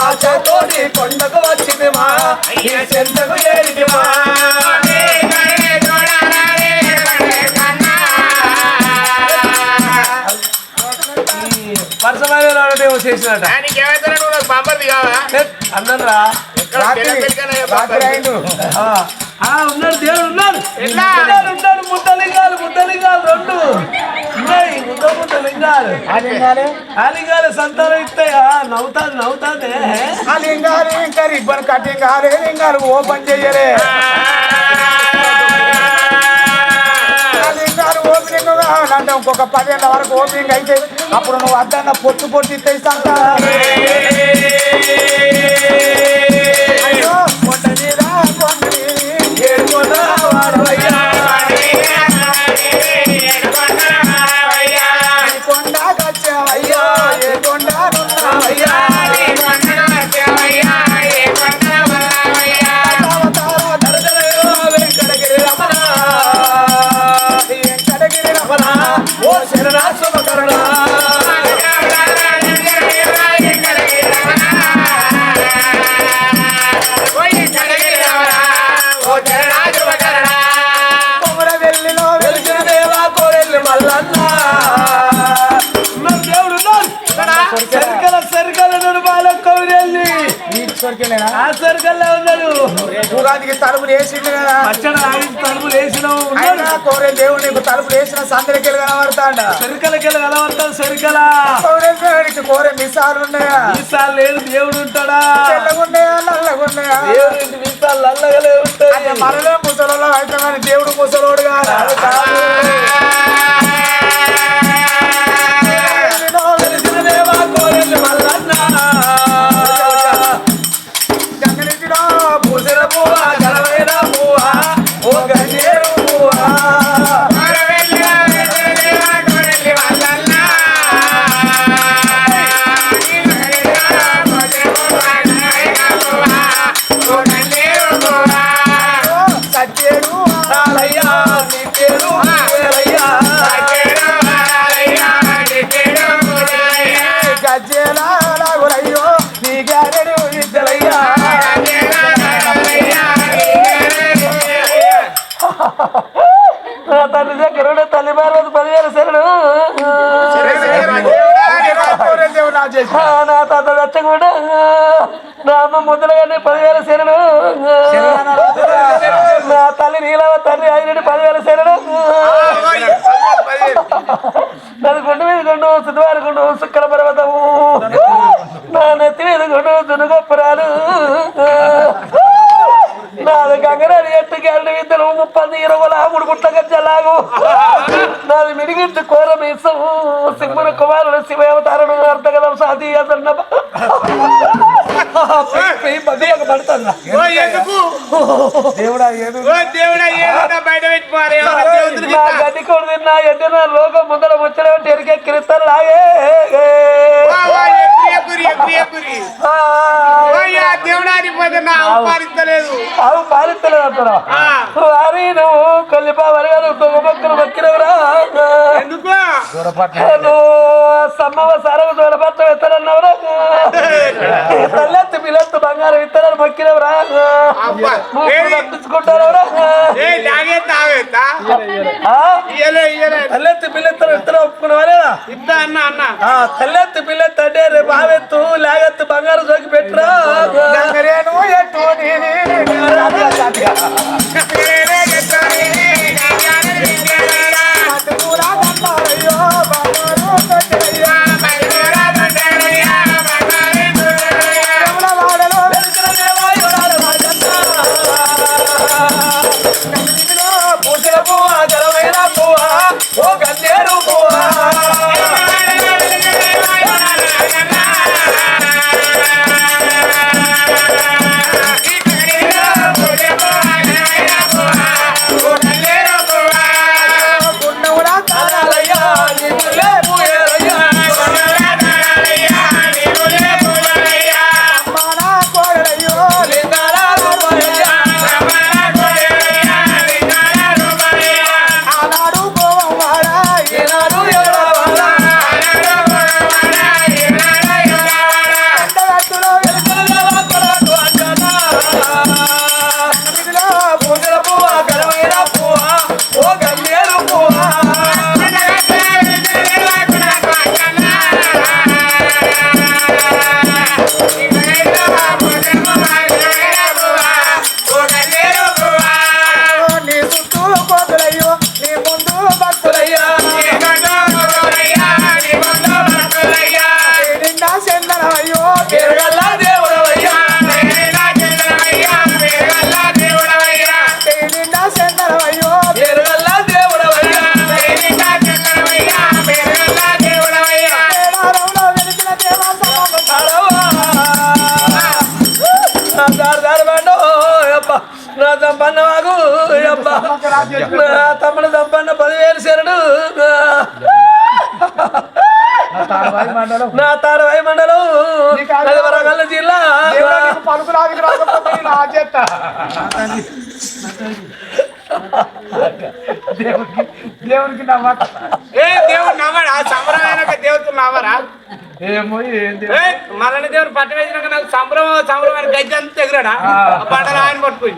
ఆశతోటి కొండకు వచ్చింది మా ఈ చెంతకు ఏడిది మా పరసమైన రావడం చేసినట. అన్నరా ఉన్నాడు దేవుడు ఉన్నాడు ఎట్లా? ఉన్నాడు, ఉన్నాడు ముద్దలింగాలు ముద్దలింగాలు రెండు. ముద్ద ముద్ద లింగాలు ఆ లింగాలు సంతానం ఇస్తాయా నవ్వుతాది నవ్వుతాదే ఆ లింగాలు ఇంకా రిబ్బన్ కటింగ్ కాలే లింగాలు ఓపెన్ చెయ్యలే ఆ లింగాలు ఓపెనింగ్ కావాలంటే ఇంకొక పదిహేను వరకు ఓపెనింగ్ అయితే అప్పుడు నువ్వు అద్దన్న పొట్టు పొట్టు ఇస్తే సంతా తీసుకొరికెళ్ళా ఆ సరికల్లో ఉన్నాడు ఉగాదికి తలుపులు వేసిండు కదా. తలుపులు వేసినావు కోరే దేవుడు నీకు తలుపులు వేసిన సందరికెళ్ళి కనబడతాడ. సరికలకెళ్ళి కలవడతాడు సరికల. కోరే మిసాలు ఉన్నాయా? ఈసారి లేదు దేవుడు ఉంటాడా? తెల్లగున్నాయా నల్లగున్నాయా? దేవుడు ఇంటి మీసాలు నల్లగలే ఉంటాయి. మనలో ముసలలో అయితే దేవుడు ముసలోడు కాదా. తల్లి దగ్గర తల్లి పార్వతి పదివేల శరణు నా తాత దచ్చ కూడా నా అమ్మ ముద్దలుగానే పదివేల శరణు నా తల్లి నీలవ తండ్రి ఐదు పదివేల శరణు నాది గుండు మీద గుండు సుధవారి మూడు గుట్ల గజ్జలాగు. నాది మిడిగిట్టు కోర మీసం. సింహన కుమారుడు శివవతారుడు అర్థగలం సాధి అదన్న పడుతుందా దేవుడా ఏదు నా గడ్డి కొడు తిన్నా ఎడ్డిన లోకం ముందర ఎరికే కిరిస్తారు లాగే దేవుడాని పోతే నా అవి పాలిస్తలేదు అంటారా? వారి నువ్వు కొల్లిపా వరగారు తొగ మొక్కలు మొక్కినవరా. ఎందుకు? నువ్వు సమ్మవ సరవ చూడపట్ల విత్తనన్నవరా తల్లెత్తు పిల్లెత్తు బంగారం విత్తనాలు మొక్కినవరా. ఇయ్యలే తల్లెత్తు పిల్లెత్తు విత్తనం ఒప్పుకున్నవారా ఇద్దా అన్న అన్న. తల్లెత్తు పిల్లెత్తు అంటే రేపు ఆవెత్తు లాగెత్తు బంగారు జోకి పెట్టురా. సంపన్న నా తమ్ముడు సంపన్న పదివేలు శరణు. మండలం. నా తాడవాయి మండలం. వరంగల్ జిల్లా. దేవునికి దేవునికి నమ్మక ఏ దేవుడు నవ్వడా? సంబరమైన దేవుడు నవ్వరా? ఏమో ఏంది? ఏ మళ్ళీ దేవుడు పట్ట వేసినాక నాకు సంబరం సంబరమైన గజ్జి అంతా ఎగురాడా ఆ. బండలు ఆయన పట్టుకుని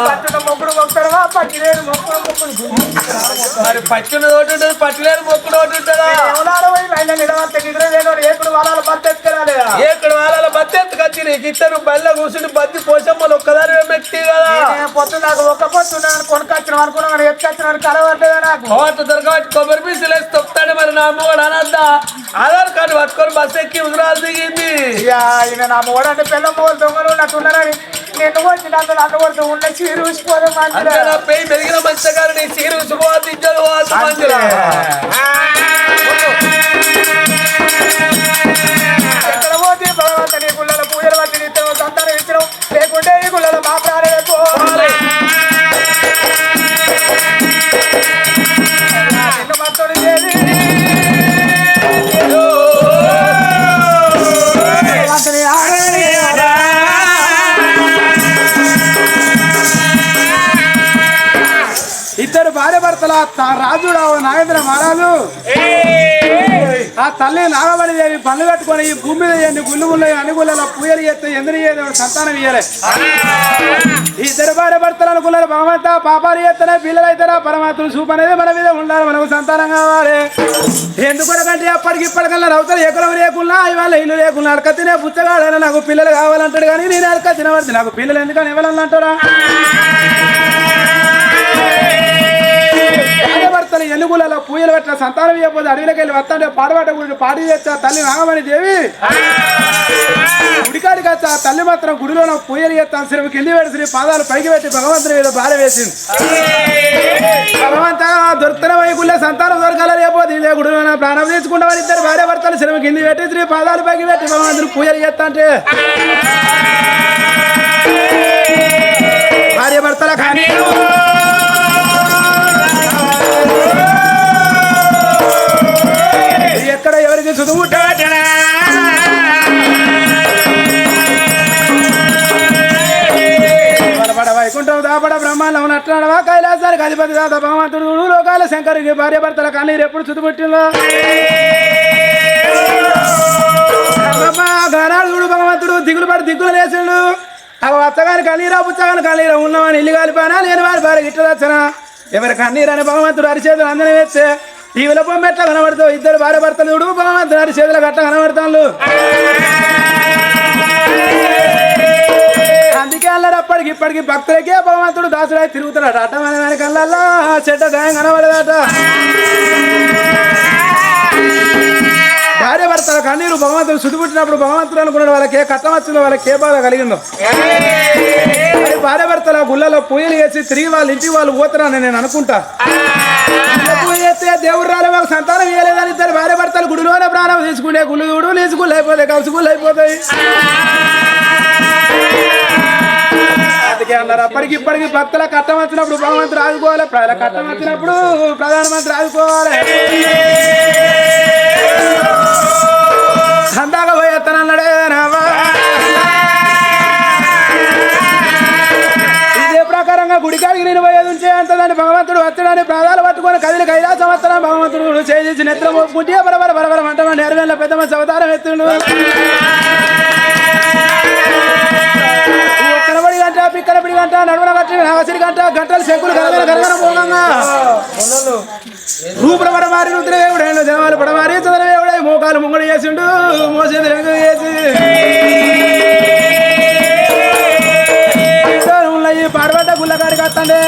మొక్కుడు మొక్కుడు మొక్కుడు మరి పచ్చున్న తోటి ఉంటుంది పట్టులేరు మొక్కుడు ఒకటి ఉంటుందా? ఏకుడు వాళ్ళ బత్త ఎత్తుకెళ్ళాలిగా ఇక్కడ వాళ్ళ బత్తి ఎత్తుకొచ్చి నీకు ఇద్దరు బల్ల కూర్చుని బత్తి పోసమ్మలు ఒక్కదాని మెక్కి కదా. పొత్తు నాకు ఒక్క పొత్తు ఉన్నాను కొనుకొచ్చిన అనుకున్నాను ఎత్తుకొచ్చినాను కలవట్లేదా నాకు దొరకబట్టి కొబ్బరి పీసులు వేసి తొక్కుతాడు మరి నా అమ్మవాడు అనద్దా ఆధార్ కార్డు పట్టుకొని బస్ ఎక్కి ఉదరాలు దిగింది. ఈయన నా మూడంటే పిల్ల మూడు దొంగలు ఉన్నట్టున్నారని నిన్ను వచ్చి నన్ను కొడుతూ ఉన్న చీరు ఊసిపోతే అంటే మంచిగా నా పెయి రాజుడు నాగేంద్ర మహారాజు. ఆ తల్లి నాగబడి దేవి పనులు కట్టుకొని ఈ భూమి మీద ఎన్ని గుళ్ళు గుళ్ళు అన్ని పూయలు చేస్తే ఎందుకు చేయదు సంతానం ఇయ్యలే. ఈ ఇద్దరు భర్తలు అనుకున్నారు భగవంత పాపాలు చేస్తారా పిల్లలు అయితేనే పరమాత్మ చూపు అనేది మన మీద ఉండాలి మనకు సంతానం కావాలి. ఎందుకంటే అప్పటికి ఇప్పటికల్లా రౌతలు ఎకరం లేకున్నా ఇవాళ ఇల్లు లేకున్నా అడక తినే పుచ్చగాడని నాకు పిల్లలు కావాలంటాడు కానీ నేను అడక తినవద్దు నాకు పిల్లలు ఎందుకని ఇవ్వాలని అంటారా? భార్యాభర్తలు ఎన్నుగులలో పూజలు పెట్టిన సంతానం ఇవ్వకపోతే అడవిలోకి వెళ్ళి వస్తాంటే పాడబట్ట గుడి పాడి చేస్తా తల్లి నాగమణి దేవి? గుడికాడికి వచ్చా తల్లి మాత్రం గుడిలో పూజలు చేస్తాను. శ్రీ కింది పెట్టి శ్రీ పాదాలు పైకి పెట్టి భగవంతుని మీద భార వేసింది. భగవంత దొరుకుతున్న వైకుల్లో సంతానం దొరకాల లేకపోతే ఇదే గుడిలో నా ప్రాణం తీసుకుంటామని ఇద్దరు భార్య భర్తలు శ్రమ కింది పెట్టి శ్రీ పాదాలు పైకి పెట్టి భగవంతుని పూజలు చేస్తా అంటే భార్య భర్తల కానీ ఎక్కడ వైకుంఠం దాపడ బ్రహ్మాండం నట్టడవా కైలాసానికి అధిపతి దాత భగవంతుడు లోకాల శంకరుకి భార్య భర్తల కన్నీరు ఎప్పుడు చుట్టుముట్టిందో అమ్మా, భగవంతుడు దిగులు పడి దిగులు లేచిండు అవి వచ్చగాని కన్నీరా పుచ్చగాని కన్నీరా ఉన్నామని ఇల్లు కాలిపోయినా లేని వారి భార్య ఇట్లా ఎవరి కన్నీరు అని భగవంతుడు అరిచేతులు అందరం వేస్తే ఈ బొమ్మ ఎట్లా కనబడతావు ఇద్దరు భార్య భర్తలు చూడు భగవంతుడు అరిచేతులు గట్ల కనబడతాను అందుకే అల్లరు అప్పటికి ఇప్పటికి భక్తులకే భగవంతుడు దాసుడై తిరుగుతున్నాడు అట్ట మన వెనకల్లా చెడ్డ గాయం కనబడదట. భార్య భర్తల కన్నీరు భగవంతుడు సుదిపుట్టినప్పుడు భగవంతుడు అనుకున్నాడు వాళ్ళకి ఏ కట్టం వచ్చిందో వాళ్ళకి ఏ బాధ కలిగిందో. మరి భార్య భర్తల గుళ్ళలో పూజలు చేసి తిరిగి వాళ్ళ ఇంటికి వాళ్ళు పోతున్నానని నేను అనుకుంటా. పూజ చేస్తే దేవుడు రాలే సంతానం ఇవ్వలేదని ఇద్దరు భార్య భర్తలు గుడిలోనే ప్రాణం తీసుకునే గుళ్ళు చూడు లేచి అయిపోతాయి కలుసు గుళ్ళు అయిపోతాయి. అందుకే అన్నారు అప్పటికి ఇప్పటికి భక్తుల కట్టం వచ్చినప్పుడు భగవంతుడు ఆదుకోవాలి ప్రజల కట్టం వచ్చినప్పుడు ప్రధానమంత్రి ఆదుకోవాలి. అందాక పోయేస్తానన్నాడే రావా ఇదే ప్రకారంగా గుడికాడికి నేను పోయేది ఉంచే దాన్ని భగవంతుడు వచ్చడానికి ప్రాణాలు భగవంతుడు చేసి నెత్ర మోపుకుంటే బరబర బరబర మంట నెరవేళ్ళ పెద్దమ్మ పెద్ద మంచి కనబడి గంట పిక్కనబడి గంట నడువన గంట నాగసిరి గంట గంటలు శంకులు గరగన గరగన పోగంగా రూపుల పడమారి రుద్రదేవుడు జనవాలు పడమారి చంద్రదేవుడై మోకాలు ముంగడు చేసిండు మోసేది రంగు చేసి. ఉన్నాయి పాడబడ్డ గుల్లగాడి కత్తండే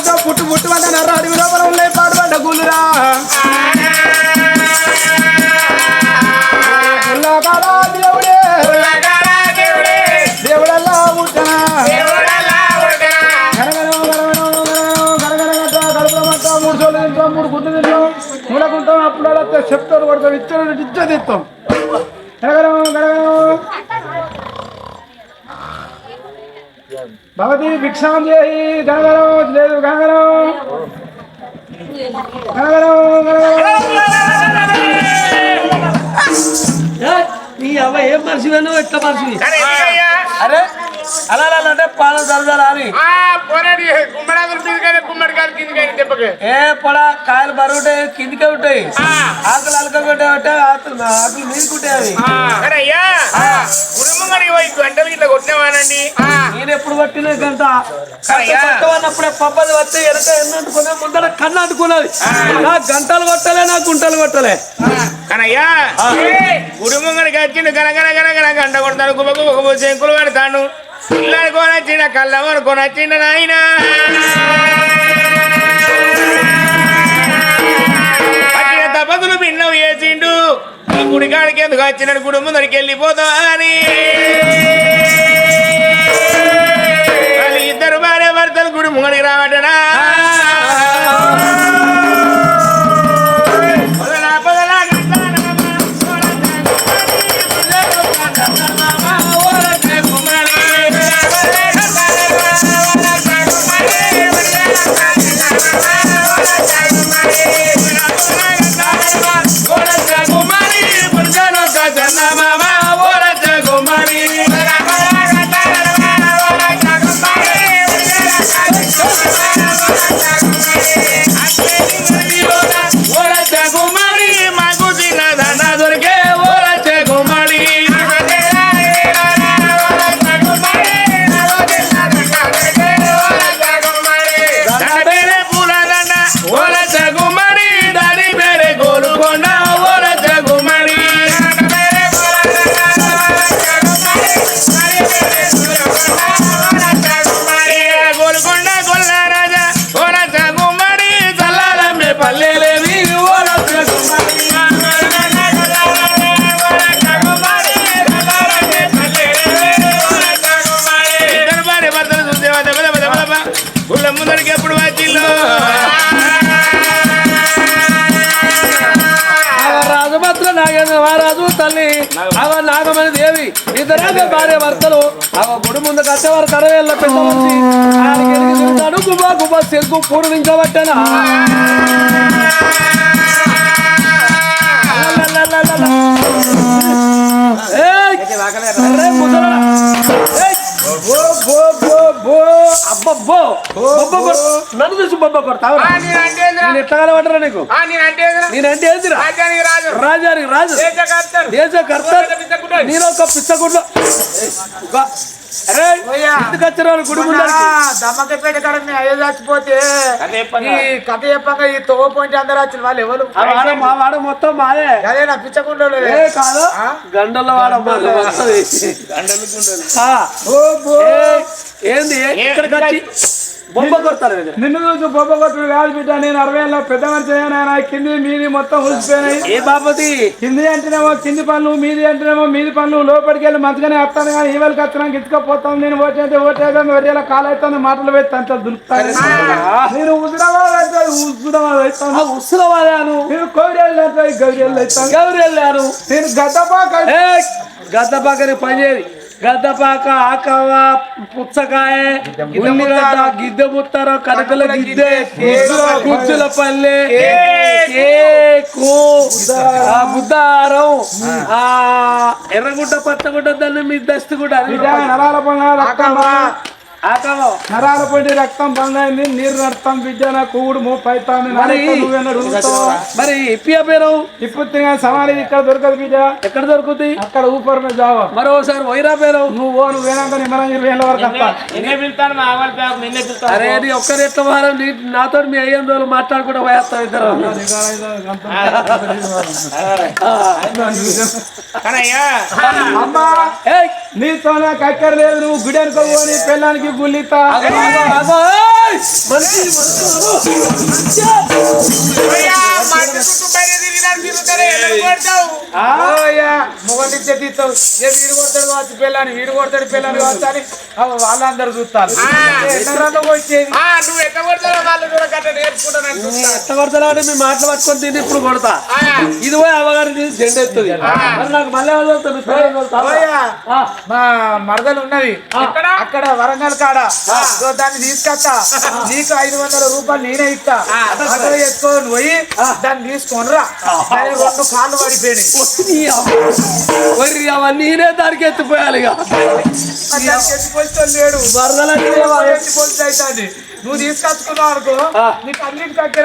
కింద పుట్టు పుట్టు అంటే నర్ర అడవి లోపల ఉన్నాయి పాడుపడ్డ గులురా మూడు సోళ్ళు తింటాం మూడు గుడ్లు తింటాం మూడకుంటాం అప్పుడు అలా చెప్తాడు వాడు ఇచ్చాడు ఇచ్చేది ఇస్తాం భవతి భిక్షాం చేయి గనగరం లేదు గనగరం నీ అవ్వ ఏం మనిషి నువ్వు ఎట్లా మనిషివి? అరే అలా అంటే పాలన జరగాలి అని. ఆ, పోరాడి గుమ్మడాకులు కిందికైనా గుమ్మడికాయలు కిందికైనా దెబ్బకి. ఏ పొడ కాయలు బరువు ఉంటాయి కిందికే ఉంటాయి. ఆకులు అలకకుంటే ఉంటాయి ఆకులు ఆకులు మీదకుంటాయి అవి. ఆ, కానీ అయ్యా. కుటుంబంగానికి పోయి గంటలు ఇట్లా కొట్టినవానండి. నేను ఎప్పుడు పట్టిన గంట. అయ్యా. పట్టవన్నప్పుడే పబ్బది వస్తే వెనక ఎన్ని అంటుకున్నా ముందర కన్ను అంటుకున్నది నా గంటలు కొట్టలే నా గుంటలు కొట్టలే. కనయ్యా. కుటుంబంగానికి వచ్చిండు గనగన గనగన గంట కొడతాడు గుబ గుబ గుబ శంకులు పెడతాడు. పిల్లలు కొనొచ్చిన కళ్ళమని కొనొచ్చిన నాయన. కాడికి ఎందుకు వచ్చినాడు? గుడి ముందరికి వెళ్ళిపోతా అని. వాళ్ళు ఇద్దరు భార్య భర్తలు గుడి ముంగడికి రావటనా? దేవి ఇద్దరు భార్య భర్తలు అవ గుడి ముందు కట్టేవారు కరవేళ్ళ పెద్ద మనిషి ఆయనకి ఎదిగి తిరుగుతాడు గుబా గుబా సెగ్గు పూర్వించబట్టనా అబ్బబ్బో బొబ్బ. కొడు. నన్ను చూసి బొబ్బ కొడతావు నేను ఎట్లా కలవటరా నీకు? నేనంటే ఏందిరా? రాజానికి రాజు. దేశ కర్త నేను ఒక పిచ్చగుడ్లో దమ్మకపేట కాడ మీ అయ్య చచ్చిపోతే ఈ కథ చెప్పంగా ఈ తోవ పోయింటి అందరు వచ్చిన వాళ్ళు ఎవరు? ఆ వాడ మా వాడ మొత్తం మాదే. అదే నా పిచ్చకుండా ఏ కాదు. గండల వాడ ఏంది? ఇక్కడికి వచ్చి బొమ్మ కొడతారు ఇది. నిన్ను చూసి కొట్టుడు కాదు బిడ్డ నేను అరవై ఏళ్ళ పెద్ద మనిషి కింది మీది మొత్తం ఊసిపోయినాయి ఏ బాపతి కింది అంటేనేమో కింది పనులు మీది అంటేనేమో మీది పనులు. లోపలికి వెళ్ళి మంచిగానే వస్తాను కానీ ఈవెల్కి వచ్చినాక ఇచ్చుకపోతాం నేను ఓటైతే ఓటేదా వరియాల కాలు అవుతుంది మాటలు పెట్టి అంత దులుపుతాను. నేను ఉసిరాబాద్ అయితే ఉసిరాబాద్ అవుతాను. ఆ ఉసులవాదాను నేను కోడేళ్ళు అయితే గౌరీళ్ళు అవుతాను. వెళ్ళారు నేను గడ్డపాక ఏ గద్దపాకని పనిచేది గద్దపాక ఆకవ పుచ్చకాయ ఉల్లిగడ్డ గిద్దె ముత్తర కనకల గిద్దె కుచ్చుల పల్లె బుద్ధారం ఆ ఎర్రగుడ్డ పచ్చగుడ్డ దాన్ని మీ దస్తు కూడా నరాల పండుగ రక్తం ఆకవ నరాల పండి రక్తం బందైంది నీరు నడతాం బిడ్డ నా కూడు మూపైతాంది మరి ఇప్పి పేరు? ఇప్పుడు సమాధి ఇక్కడ దొరకదు బిడ్డ ఎక్కడ దొరుకుతుంది అక్కడ ఊపర్ మీద జావా. మరోసారి వైరా పేరు? నువ్వు ఓ నువ్వు వేనాక నిమ్మలం ఇరవై ఏళ్ళ వరకు వస్తా. నిన్నే పిలుతాను మా అవ్వాలి పేరు నిన్నే పిలుతాను అరే నీ ఒక్కరి ఎట్ల వారం నీ నాతో మీ అయ్యేం రోజులు మాట్లాడుకుంటూ పోయేస్తాం ఇద్దరు. అమ్మా. ఏయ్ నీతోనే కక్కర లేదు నువ్వు గుడి అనుకోని పెళ్ళానికి గుల్లితా ఇచ్చే తీస్తావు ఏ వీడు కొడతాడు కావచ్చు పిల్లని వీడు కొడతాడు పిల్లని కావచ్చు అని అవ్వ వాళ్ళందరూ చూస్తారు. వచ్చేది నువ్వు వాళ్ళు నేర్చుకుంటాను ఎట్ట మాటలు పట్టుకొని తిని ఇప్పుడు కొడతా. ఇది పోయి అవ్వగారి నాకు మళ్ళీ మీ మరదలు ఉన్నది అక్కడ వరంగల్ కాడ. దాన్ని తీసుకొస్తా. నీకు ఐదు వందల రూపాయలు నేనే ఇస్తా. అక్కడ ఎత్తుకొని పోయి దాన్ని తీసుకొనిరా దాని రెండు కాళ్ళు పడిపోయినాయి నేనే దానికి ఎత్తిపోయాలి లేడు. ఎత్తిపోతే అవుతుంది నువ్వు తీసుకొచ్చుకున్నావు అనుకో నీకు అన్నింటి దగ్గర